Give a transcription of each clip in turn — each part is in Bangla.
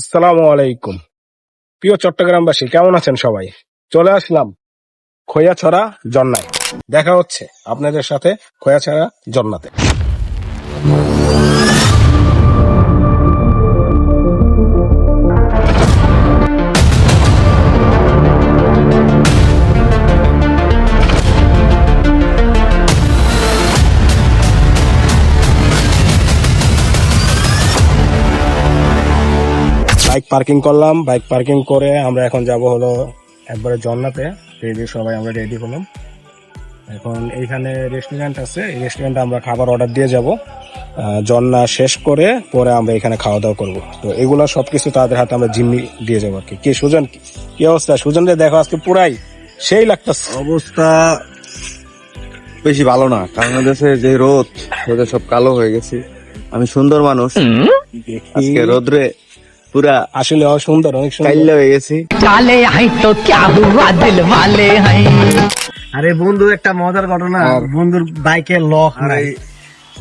আসসালামু আলাইকুম। প্রিয় চট্টগ্রামবাসী, কেমন আছেন সবাই? চলে আসলাম খৈয়াছড়া জন্নায়। দেখা হচ্ছে আপনাদের সাথে খৈয়াছড়া জন্নাতে। পার্কিং করলাম বাইক পার্কিং করে আমরা এখন যাব হলো একবারে জন্নাতে। রেডি সবাই আমরা রেডি হলাম এখন এইখানে রেস্টুরেন্ট আছে এই রেস্টুরেন্টে আমরা খাবার অর্ডার দিয়ে যাব। জন্না শেষ করে পরে আমরা এখানে খাওয়া দাওয়া করব। তো এগুলো সবকিছু তাদের হাতে আমরা জিম্মি দিয়ে যাব আর কি কি সুজন? কি- কি অবস্থা? সুজন রে দেখো আজকে পুরাই সেই লাগতেছে। অবস্থা বেশি ভালো না। কারণ দেশে যে রোদ রোদে সব কালো হয়ে গেছি। আমি সুন্দর মানুষ। আজকে রোদ্রে পুরা আসলে অসুন্দর অনেক সুন্দর। হয়ে হাই তো দিল হাই? আরে বন্ধু একটা মজার ঘটনা। বন্ধুর বাইকে লক নাই।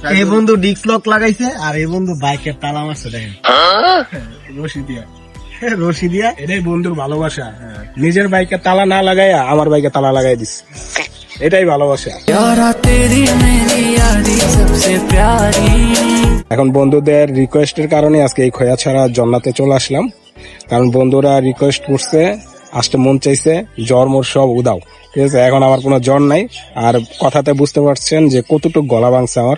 এই বন্ধু ডিক্স লক লাগাইছে আর এই বন্ধু তালা মারছে দেখেন। হ্যাঁ? রশি দিয়া। হ্যাঁ, রশি দিয়া এটাই বন্ধুর ভালোবাসা। হ্যাঁ। নিজের বাইকে তালা না লাগাইয়া আমার বাইকে তালা লাগাই দিস এটাই ভালোবাসা। এখন বন্ধুদের রিকোয়েস্টের কারণে আজকে এই খোয়া ছাড়া জন্নাতে চলে আসলাম। কারণ বন্ধুরা রিকোয়েস্ট করছে, আসতে মন চাইছে, জ্বর মোর সব উদাও। ঠিক আছে, এখন আমার কোনো জ্বর নাই। আর কথাতে বুঝতে পারছেন যে কতটুকু গলা ভাঙছে আমার।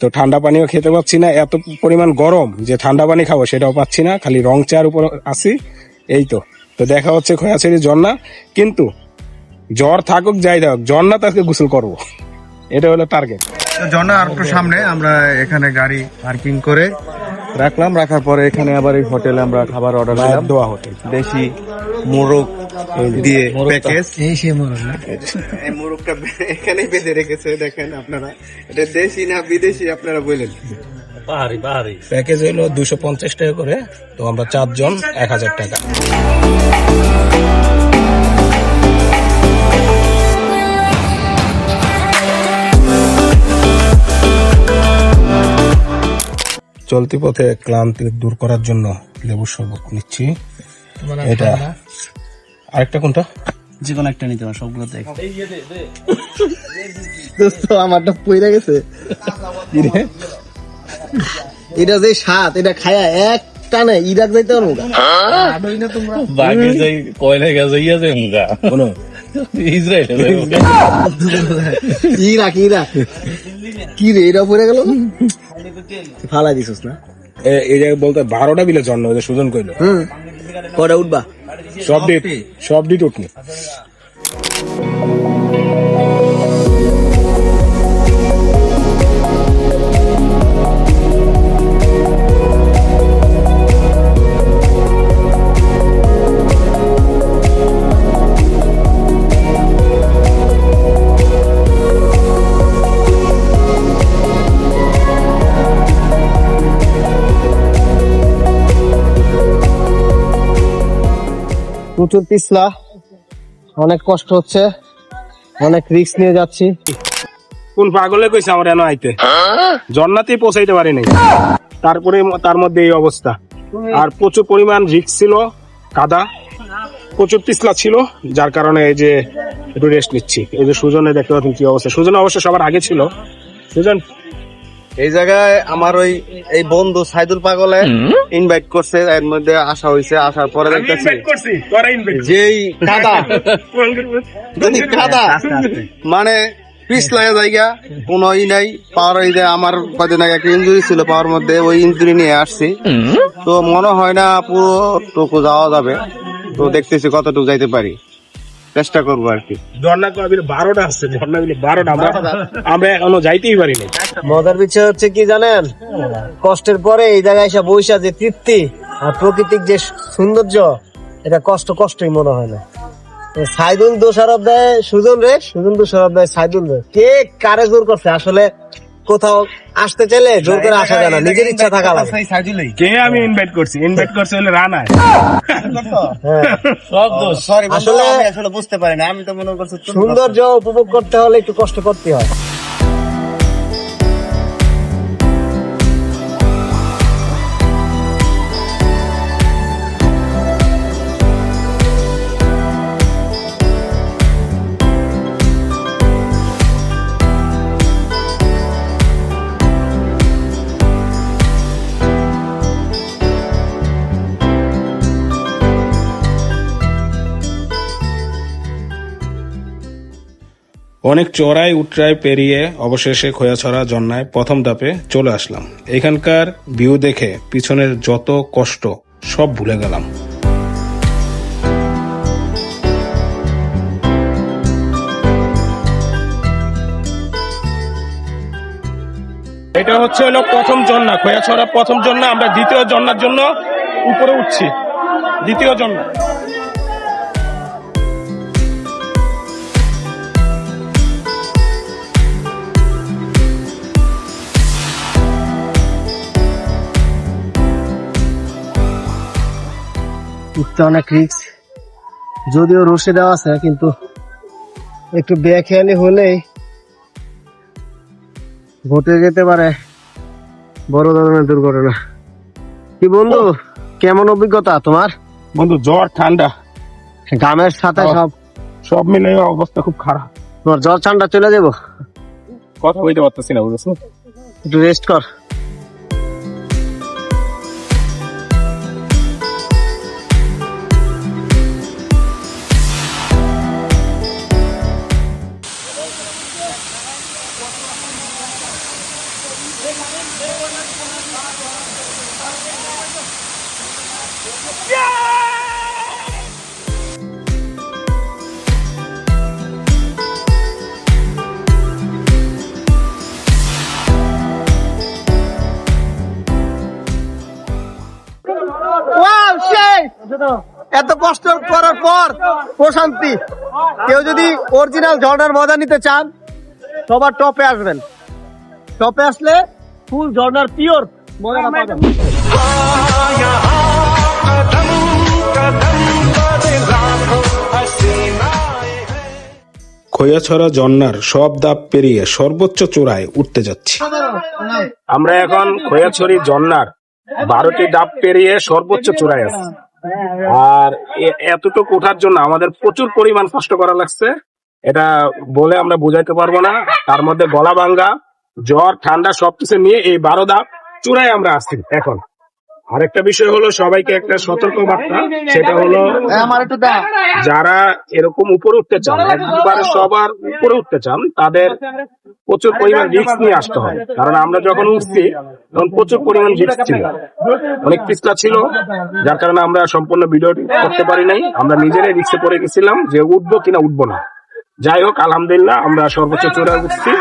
তো ঠান্ডা পানিও খেতে পাচ্ছি না, এত পরিমাণ গরম যে ঠান্ডা পানি খাব সেটাও পাচ্ছি না, খালি রং চার উপর আসি এই তো। তো দেখা হচ্ছে খোয়াছড়ি ঝর্ণা কিন্তু জ্বর থাকুক, যাই থাকুক ঝর্ণা তাকে গোসল করব। এটা হলো টার্গেট জনা আর একটু সামনে আমরা এখানে গাড়ি পার্কিং করে রাখলাম। রাখার পরে এখানে আবার এই হোটেলে আমরা খাবার অর্ডার দিলাম। দোয়া হোটেল দেশি মোরগ দিয়ে প্যাকেজ এই সে মনে না? এই মোরগটা এখানেই বেঁধে রেখেছে দেখেন আপনারা। এটা দেশি না বিদেশি আপনারা বলেন। প্যাকেজ হলো দুশো পঞ্চাশ টাকা করে তো আমরা চারজন এক হাজার টাকা। চলতি পথে ক্লান্তি দূর করার জন্য লেবুর শরবত নিচ্ছি। এটা আরেকটা কোনটা? যে কোনো একটা নিতে পারো সবগুলো দেখ। দোস্ত আমারটা পইরা গেছে। এটা যে স্বাদ এটা খায়া এক টানে ইরাক যাইতে পারব বাকি যাই কয়লা গেছে মুগা। ইসরায়েল ইরাক ইরাক কি রে এটা পড়ে গেল ফালা দিছিস না? এই জায়গায় বলতে বারোটা বিলে জন্ম সুজন কইলো। হুম। কটা উঠবা। সব দিয়ে সব দিয়ে উঠনি। প্রচুর পিছলা। অনেক কষ্ট হচ্ছে। অনেক রিস্ক নিয়ে যাচ্ছি। কোন পাগলে কইছে আমার এনে আইতে? জন্নাতেই পৌঁছাইতে পারি নাই। তারপরে তার মধ্যে এই অবস্থা। আর প্রচুর পরিমাণ রিক্স ছিল, কাদা। প্রচুর পিছলা ছিল, যার কারণে এই যে একটু রেস্ট নিচ্ছি। এই যে সুজনে দেখতে পাচ্ছেন কি অবস্থা। সুজন অবশ্য সবার আগে ছিল। সুজন এই জায়গায় আমার ওই এই বন্ধু সাইদুল পাগলে ইনভাইট করছে এর মধ্যে আসা হয়েছে আসার পরে দেখতেছি। যেই কাদা। যেই কাদা। মানে পিছলায় জায়গা কোনো ই নাই পাওয়ার যে আমার কদিন আগে একটা ইঞ্জুরি ছিল পাওয়ার মধ্যে ওই ইঞ্জুরি নিয়ে আসছি। তো মনে হয় না পুরো টুকু যাওয়া যাবে। তো দেখতেছি কতটুকু যাইতে পারি। চেষ্টা করব আর কি। ঝর্ণা কবির বারোটা আসছে ঝর্ণা বিলে বারোটা আমরা আমরা এখনও যাইতেই পারিনি নাই। মজার বিষয় হচ্ছে কি জানেন? কষ্টের পরে এই জায়গায় এসে বৈশা যে তৃপ্তি আর প্রকৃতিক যে সৌন্দর্য এটা কষ্ট কষ্টই মনে হয় না। সাইদুল দোষারোপ দেয় সুজন রে সুজন দোষারোপ দেয় সাইদুল রে। কে কারে জোর করছে? আসলে কোথাও আসতে চাইলে জোর করে আসা যায় না নিজের ইচ্ছা থাকা লাগে। কে আমি ইনভাইট করছি? ইনভাইট করছি হলে রানা। হ্যাঁ। সব দোষ সরি আসলে আসলে বুঝতে পারি না আমি তো মনে করছি সৌন্দর্য উপভোগ করতে হলে একটু কষ্ট করতে হয়। অনেক চড়াই উটরায় পেরিয়ে অবশেষে খোয়াছড়া জন্নায় প্রথম ধাপে চলে আসলাম। এখানকার ভিউ দেখে পিছনের যত কষ্ট, সব ভুলে গেলাম। এটা হচ্ছে হলো প্রথম জন্না খোয়াছড়া প্রথম জন্না আমরা দ্বিতীয় জন্নার জন্য উপরে উঠছি। দ্বিতীয় জন্না উঠতে অনেক রিক্স যদিও রশি দেওয়া আছে কিন্তু একটু বেখেয়ালি হলেই ঘটে যেতে পারে। বড় ধরনের দুর্ঘটনা। কি বন্ধু কেমন অভিজ্ঞতা তোমার? বন্ধু জ্বর ঠান্ডা। গামের সাথে সব সব? মিলে অবস্থা খুব খারাপ। তোমার জ্বর ঠান্ডা চলে যাব? কথা বলতে পারতেছি না বুঝেছ? একটু রেস্ট কর। এত কষ্ট করার পর প্রশান্তি। কেউ যদি অরিজিনাল ঝর্ণার মজা নিতে চান, সবার টপে আসবেন। টপে আসলে ফুল ঝর্ণার পিওর মজা পাবেন। খৈয়াছড়া জন্নার সব দাপ পেরিয়ে সর্বোচ্চ চূড়ায় উঠতে যাচ্ছি। আমরা এখন খৈয়াছড়ি জন্নার বারোটি ডাব পেরিয়ে সর্বোচ্চ চূড়ায় আছি। আর এ- এতটুকু ওঠার জন্য আমাদের প্রচুর পরিমাণ কষ্ট করা লাগছে। এটা বলে আমরা বুঝাইতে পারব না। তার মধ্যে গলা ভাঙ্গা। জ্বর ঠান্ডা সবকিছু নিয়ে এই বারো ধাপ চূড়ায় আমরা আসছি এখন। আরেকটা বিষয় হলো সবাইকে একটা সতর্ক বার্তা সেটা হলো দা যারা এরকম উপরে উঠতে চান একবার সবার উপরে উঠতে চান তাদের প্রচুর পরিমাণ রিস্ক নিয়ে আসতে হয় কারণ আমরা যখন উঠছি তখন প্রচুর পরিমাণ রিস্ক ছিল। অনেক পিছলা ছিল যার কারণে আমরা সম্পূর্ণ ভিডিও করতে পারি নাই। আমরা নিজেরাই রিস্কে পড়ে গেছিলাম যে উঠবো কিনা উঠবো না। যাই হোক আলহামদুলিল্লাহ আমরা সর্বোচ্চ চূড়ায় উঠছি।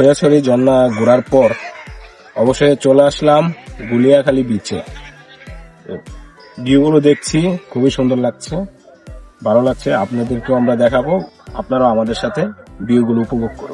খোয়াছড়ি জন্না ঘোরার পর অবশ্যই চলে আসলাম গুলিয়াখালী বিচে ভিউগুলো দেখছি, খুবই সুন্দর লাগছে, ভালো লাগছে। আপনাদেরকেও আমরা দেখাবো, আপনারাও আমাদের সাথে ভিউগুলো উপভোগ করুন।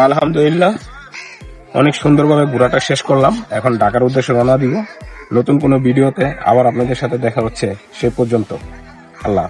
আলহামদুলিল্লাহ। অনেক সুন্দরভাবে ঘোরাটা শেষ করলাম। এখন ঢাকার উদ্দেশ্যে রওনা দিব। নতুন কোনো ভিডিওতে আবার আপনাদের সাথে দেখা হচ্ছে সে পর্যন্ত। আল্লাহ